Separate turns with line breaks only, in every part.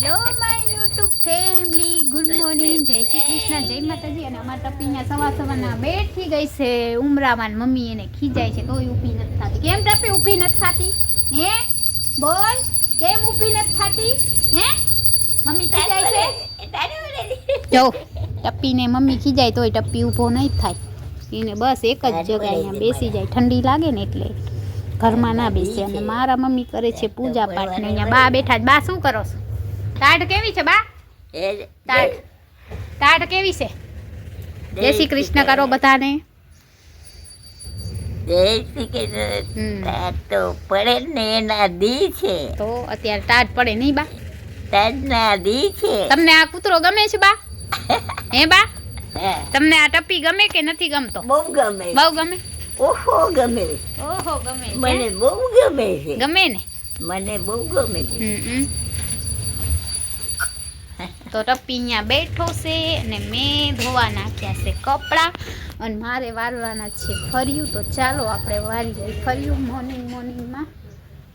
Hello my YouTube family good morning જય શ્રી કૃષ્ણ જય માતાજી અને અમારા ટપીના સવાર સવારના બેઠી ગઈ છે. ઉમરામાં મમ્મી એને ખીજાય છે. તોય ઊભી નથી થતી. કેમ ટપી ઊભી નથી થતી? હે? બોલ. કેમ ઊભી નથી થતી? હે? મમ્મી ખીજાય છે? જો ટપ્પીને મમ્મી ખીજાય તોય ટપ્પી ઊભો નહીં થાય. એને બસ એક જ જગ્યાએ અહીંયા બેસી જાય. ઠંડી લાગે ને એટલે ઘરમાં ના બેસે. અને મારા મમ્મી કરે છે પૂજા પાઠ ને અહીંયા બા બેઠા. બા શું કરો છો? ટાઢ કેવી છે બા? તાટ. તાટ કેવી છે? જય શ્રી કૃષ્ણ કરો બધાને.
પડે ને એના દી છે.
તો અત્યારે તાટ પડે નહીં બા?
તાજના દી છે.
તમને આ કૂતરો ગમે છે બા? હે બા? તમને આ ટપ્પી ગમે કે નથી ગમતો?
બહુ ગમે.
બહુ ગમે?
ઓહો ગમે.
ઓહો ગમે
મને બહુ ગમે છે.
ગમે ને?
મને બહુ ગમે છે.
તો ટપ્પી અહીંયા બેઠો છે અને મેં ધોવા નાખ્યા છે કપડાં. અને મારે વારવાના છે ફર્યું તો ચાલો આપણે વારી જઈએ ફર્યું મોર્નિંગ મોર્નિંગમાં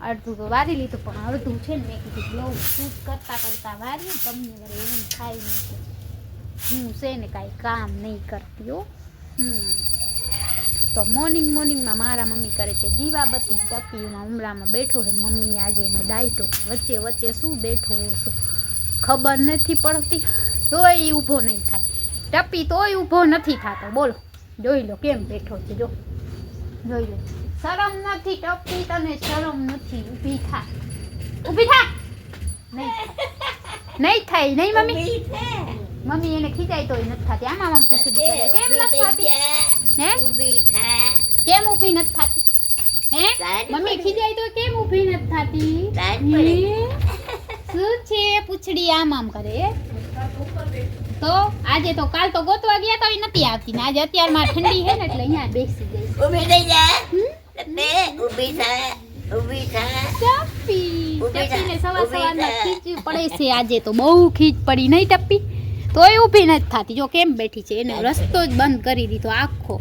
અડધું તો વારી લીધું પણ અડધું છે ને મેં કીધું બ્લાઉઝ શૂટ કરતાં કરતાં વાર્યું તમને વરે એમ થાય નહીં હું છે ને કાંઈ કામ નહીં કરતી હો. હમ. તો મોર્નિંગ મોર્નિંગમાં મારા મમ્મી કરે છે દીવાબત્તી ટપીમાં ઉમરામાં બેઠો છે. મમ્મી આજે એને ડાયટો વચ્ચે વચ્ચે શું બેઠો છું ખબર નથી પડતી તોય ઊભો નહીં થાય. ટપી તોય ઊભો નથી થતો. બોલો જોઈ લો કેમ બેઠો છે જો. જોઈ લો. શરમ નથી ટપી તને શરમ નથી. ઊભી થા. ઊભી થા. નહીં. નહીં થાય નહીં મમ્મી? મમ્મી એને ખીચાય તોય નથી થતી. આમાં મમ્મી પૂછું કેમ નથી થતી? હે? કેમ ઊભી નથી થતી? હે? મમ્મી
ખીચાય
ખીજાય તો કેમ ઊભી નથી થતી? શું છે પૂછડી? આમ આમ કરે તો આજે તો કાલ તો ગોતવા ગયા તો નથી આવતી ને આજે અત્યારમાં ઠંડી છે ને એટલે અહીંયા બેસી ગઈ
ઊભી થઈ જા. બે ઊભી થા ઊભી થા.
ટપ્પી ટપ્પીને સવાર સવારમાં ખીચ પડે છે. આજે તો બહુ ખીચ પડી નહીં ટપ્પી? તોય ઊભી નથી થતી. જો કેમ બેઠી છે? એને રસ્તો જ બંધ કરી દીધો આખો.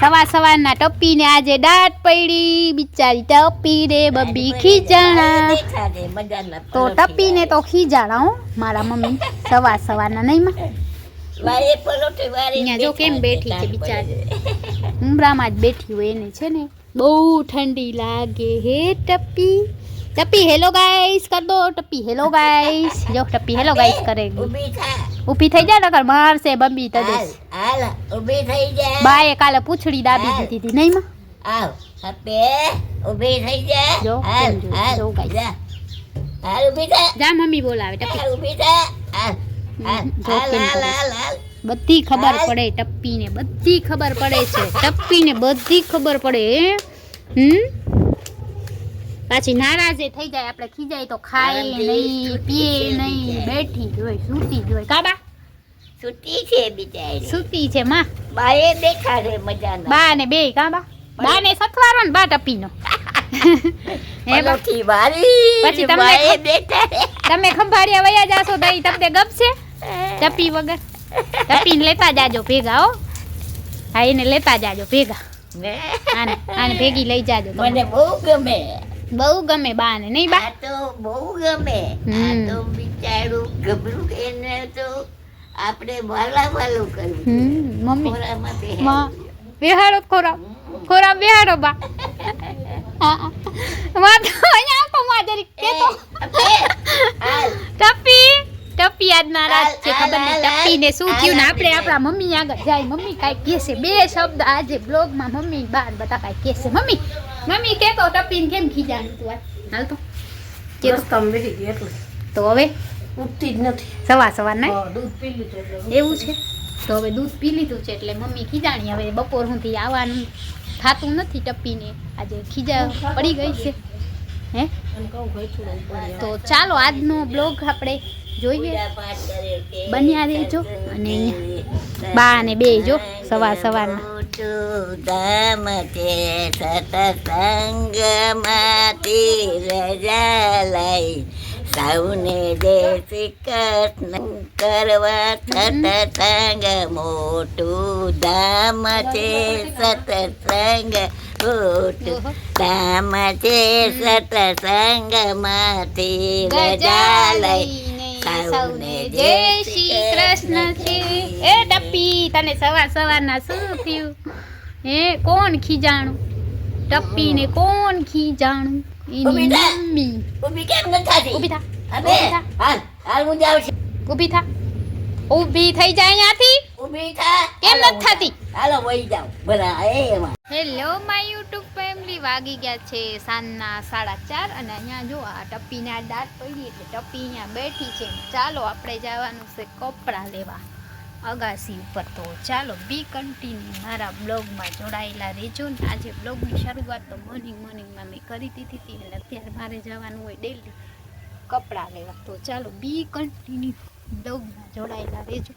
સવાર સવારના ટપીને આજે દાટ પડી બિચારી ટપી રે બબ્બી ખીજાણા. તો ટપીને તો ખીજાણા હો મારા મમ્મી. સવાર સવારના નહીં માં? જો કેમ બેઠી છે બિચારી. ઉમરામાં જ બેઠી હોય એને છે ને. બહુ ઠંડી લાગે હે ટપ્પી. ટપ્પી હેલો ગાઈસ કર દો ટપ્પી હેલો ગાઈસ જો ટપ્પી હેલો ગાઈસ કરે
ઊભી થા.
ઊભી થઈ જા નકર મારશે બમ્બી તદેશ
હાલ ઊભી થઈ જા.
બાએ કાલે પૂછડી દાબી દીધી હતી નહીં માં?
આવ હપે ઊભી થઈ જા.
જો,
હાલ હાલ
જો
હાલ ઊભી થા.
જા મમ્મી બોલાવે ટપ્પી.
ઊભી થા. હાલ હાલ હાલ હાલ
બધી ખબર પડે ટપ્પીને બધી ખબર પડે છે. ટપ્પીને બધી ખબર પડે હમ? પાછી નારાજે થઈ જાય આપણે ખીજાય તો ખાય નહીં
સૂતી
પીએ નહીં બેઠી જ હોય સૂતી જ હોય. કાબા
છૂટી છે બિચારી.
સૂતી છે માં.
બાએ બેઠા છે મજાના
બા ને બે? કાબા બા ને સથવારો ને બા ટપીનો. હે પછી
બેઠા
તમે ખંભાળિયા વયા જાશો તો તમને ગમશે ટપી વગર. ટપીને લેતા જાજો ભેગા હો. હા એને લેતા જાજો ભેગા. આને આને ભેગી લઈ જાજો
મને બહુ ગમે.
બહુ ગમે બાને નહીં બા?
તો બહુ ગમે. આ તો બિચારું ગભરું એને તો આપણે વાલા વાલું કરવું
મમ્મી. બેહાડો ખોરા ખોરા બેહાડો બા. હા. તો અહીંયા આપો માજરી
કે. હાલ.
ટપી ટપી આજ નારાજ છે ખબર નહીં
ટપી
ને શું થયું ને
આપણે
આપણે આપણા મમ્મી આગળ જાય. મમ્મી કાંઈ કહેશે. બે શબ્દ આજે બ્લોગમાં મમ્મી બાર બધા કાંઈ કહેશે. મમ્મી મમ્મી કેતો ટપીને કેમ ખીજાનું તું આજ હાલ તો કેતો
રસ્તામાં બેસી ગઈ એટલે
તો હવે
ઉઠતી જ નથી
સવાર સવાર ના
દૂધ પી લીધું એટલે
એવું છે તો હવે દૂધ પી લીધું છે એટલે મમ્મી ખીજાણી હવે બપોર સુધી આવવાનું થાતું નથી ટપીને આજે ખીજા પડી ગઈ છે હે તો ચાલો આજનો બ્લોગ આપણે જોઈએ
કે
બન્યા રહેજો અને અહીંયા બા અને બે જો સવાર સવારના
ધામ છે સતસંગમાંથી રજા લઈ સૌને દેશી કૃષ્ણ કરવા સતસંગ, મોટું ધામ છે સતસંગ, મોટું ધામ છે સતસંગમાંથી રજા
સૌને જય શ્રી કૃષ્ણ શ્રી એ ટપ્પી તને સવાર સવારના શું થયું? હે કોણ ખીજાણું? ટપ્પીને કોણ ખીજાણું? એની. મમ્મી.
ઊભી કેમ ન થાતી?
ઊભી થા અબે
હાલ હાલ હું જાઉં છું.
ઊભી થા. ઊભી થઈ જાય અહીંયાથી?
ઊભી થા.
નથી થતી?
હાલો વહી જાવ બરા એ એમાં.
હેલો માય યુટ્યુબ ફેમિલી વાગી ગયા છે સાંજના સાડા ચાર અને અહીંયા જો આ ટપ્પીના દાંત પડી એટલે ટપ્પી અહીંયા બેઠી છે. ચાલો આપણે જવાનું છે કપડાં લેવા. અગાસી ઉપર તો ચાલો બી કન્ટિન્યુ મારા બ્લોગમાં જોડાયેલા રહેજો ને. આજે બ્લોગની શરૂઆત તો મોર્નિંગ મોર્નિંગમાં મેં કરી દીધી હતી અને અત્યારે મારે જવાનું હોય ડેલી કપડાં લેવા. તો ચાલો બી કન્ટિન્યુ બ્લોગમાં જોડાયેલા રહેજો.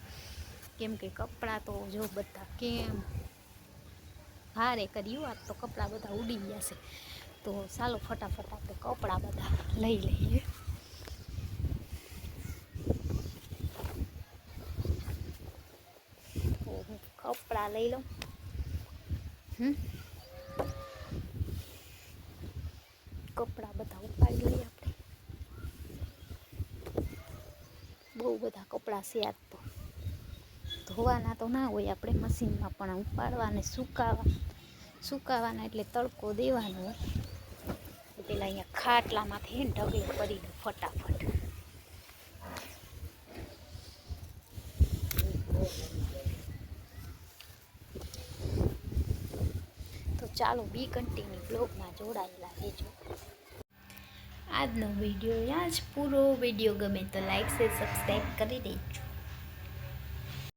કેમ કે કપડાં તો જો બધા કેમ? ભારે કર્યું આજ તો કપડાં બધા ઉડી ગયા છે. તો ચાલો ફટાફટ આપણે કપડાં બધા લઈ લઈએ. તો હું કપડાં લઈ લઉં. હમ? કપડાં બધા ઉપાડી લઈએ આપણે. બહુ બધા કપડાં છે આજ તો. ધોવાના તો ના હોય, આપણે મશીનમાં પણ ઉપાડવાને, સુકાવા, સુકાવાના એટલે તડકો દેવાનો પેલા અહીંયા ખાટલામાંથી ઢગલો કરી ફટાફટ. તો ચાલો બી કન્ટિન્યુ બ્લોગમાં જોડાયેલા રહેજો. આજનો વીડિયો યાજ પૂરો. વીડિયો ગમે તો લાઈક છે સબસ્ક્રાઈબ કરી દેજો.